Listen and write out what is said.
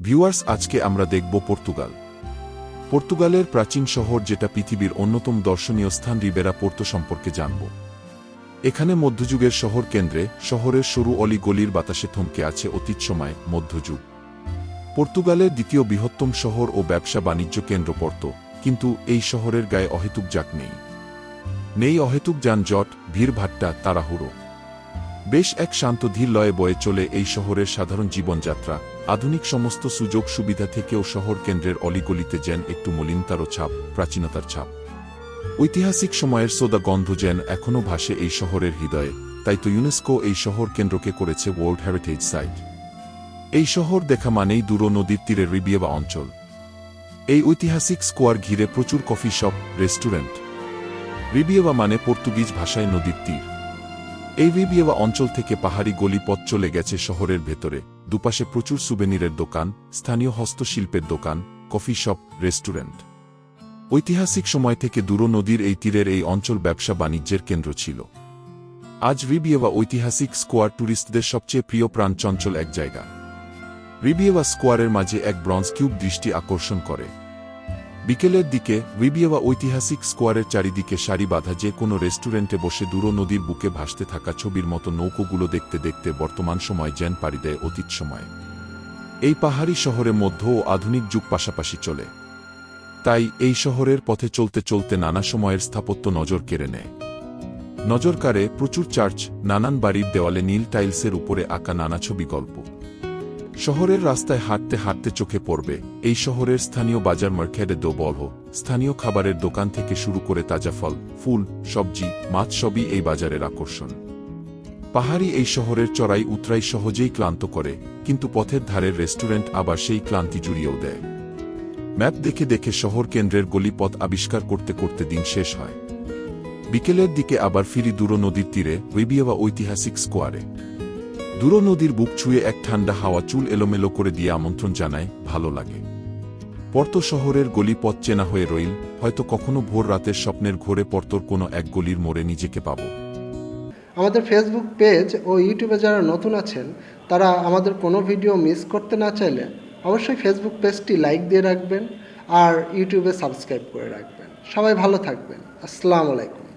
Viewers আজকে আমরা দেখব পর্তুগাল। পর্তুগালের প্রাচীন শহর যেটা পৃথিবীর অন্যতম দর্শনীয় স্থান রিবেরা পোর্তো সম্পর্কে জানব। এখানে মধ্যযুগের শহর কেন্দ্রে শহরের সরু অলি গলির বাতাসে থমকে আছে অতীত সময় মধ্যযুগ। পর্তুগালের দ্বিতীয় বৃহত্তম শহর ও ব্যবসা বাণিজ্য কেন্দ্র পর্তো, কিন্তু এই শহরের গায়ে অহেতুক যাক নেই। নেই অহেতুক যানজট ভিড়ভাট্টা তাড়াহুড়ো। বেশ এক শান্ত ধীর লয়ে বয়ে চলে এই শহরের সাধারণ জীবনযাত্রা। আধুনিক সমস্ত সুযোগ সুবিধা থেকেও শহর কেন্দ্রের অলিগলিতে যেন একটু মলিনতারও ছাপ, প্রাচীনতার ছাপ। ঐতিহাসিক সময়ের সোদা গন্ধ যেন এখনও ভাসে এই শহরের হৃদয়ে, তাই তো ইউনেস্কো এই শহর কেন্দ্রকে করেছে ওয়ার্ল্ড হেরিটেজ সাইট এই শহর দেখা মানেই দূর নদীর তীরে রিবিয়েবা অঞ্চল। এই ঐতিহাসিক স্কোয়ার ঘিরে প্রচুর কফি শপ, রেস্টুরেন্ট। রিবিয়েবা মানে পর্তুগিজ ভাষায় নদীর তীর। এই রিবিয়েবা অঞ্চল থেকে পাহাড়ি গলি পথ চলে গেছে শহরের ভেতরে। দুপাশে প্রচুর সুবেনিরের দোকান, স্থানীয় হস্তশিল্পের দোকান, কফি শপ, রেস্টুরেন্ট। ঐতিহাসিক সময় থেকে দূর নদীর এই তীরের এই অঞ্চল ব্যবসা বাণিজ্যের কেন্দ্র ছিল। আজ রিবিয়েভা ঐতিহাসিক স্কোয়ার ট্যুরিস্টদের সবচেয়ে প্রিয় প্রাণচঞ্চল এক জায়গা। রিবিয়েওয়া স্কোয়ারের মাঝে এক ব্রঞ্জ কিউব দৃষ্টি আকর্ষণ করে। বিকেলের দিকে রিবিয়েবা ঐতিহাসিক স্কোয়ারের চারিদিকে সারি বাঁধা যে কোনো রেস্টুরেন্টে বসে দূর নদীর বুকে ভাসতে থাকা ছবির মতো নৌকোগুলো দেখতে দেখতে বর্তমান সময় জ্যান পাড়ি দেয় অতীত সময়ে। এই পাহাড়ি শহরের ও আধুনিক যুগ পাশাপাশি চলে। তাই এই শহরের পথে চলতে চলতে নানা সময়ের স্থাপত্য নজর কেড়ে নেয়। নজর কাড়ে প্রচুর চার্চ, নানান বাড়ির দেওয়ালে নীল টাইলসের উপরে আঁকা নানা ছবি গল্প। শহরের রাস্তায় হাঁটতে হাঁটতে চোখে পড়বে, এই শহরের স্থানীয় বাজার মার্কেটে দো বলহ স্থানীয় খাবারের দোকান থেকে শুরু করে তাজা ফল, ফুল, সবজি, মাছ সবই এই বাজারের আকর্ষণ। পাহাড়ি এই শহরের চড়াই উতরাই সহজেই ক্লান্ত করে, কিন্তু পথের ধারের রেস্টুরেন্ট আবার সেই ক্লান্তি জুড়িয়েও দেয়। ম্যাপ দেখে দেখে শহর কেন্দ্রের গলিপথ আবিষ্কার করতে করতে দিন শেষ হয়। বিকেলের দিকে আবার ফিরি দূর নদীর তীরে রিবিয়েবা ঐতিহাসিক স্কোয়ারে। দূর নদীর বুক ছুঁয়ে এক ঠান্ডা হাওয়া চুল এলোমেলো করে দিয়ে আমন্ত্রণ জানায়, ভালো লাগে। পর্ত শহরের গলিপথ চেনা হয়ে রইল, হয়তো কখনো ভোর রাতের স্বপ্নের ঘোরে পর্তর কোনো এক গলির মোড়ে নিজেকে পাব। আমাদের ফেসবুক পেজ ও ইউটিউবে যারা নতুন আছেন, তারা আমাদের কোনো ভিডিও মিস করতে না চাইলে অবশ্যই ফেসবুক পেজটি লাইক দিয়ে রাখবেন আর ইউটিউবে সাবস্ক্রাইব করে রাখবেন। সবাই ভালো থাকবেন। আসসালামু আলাইকুম।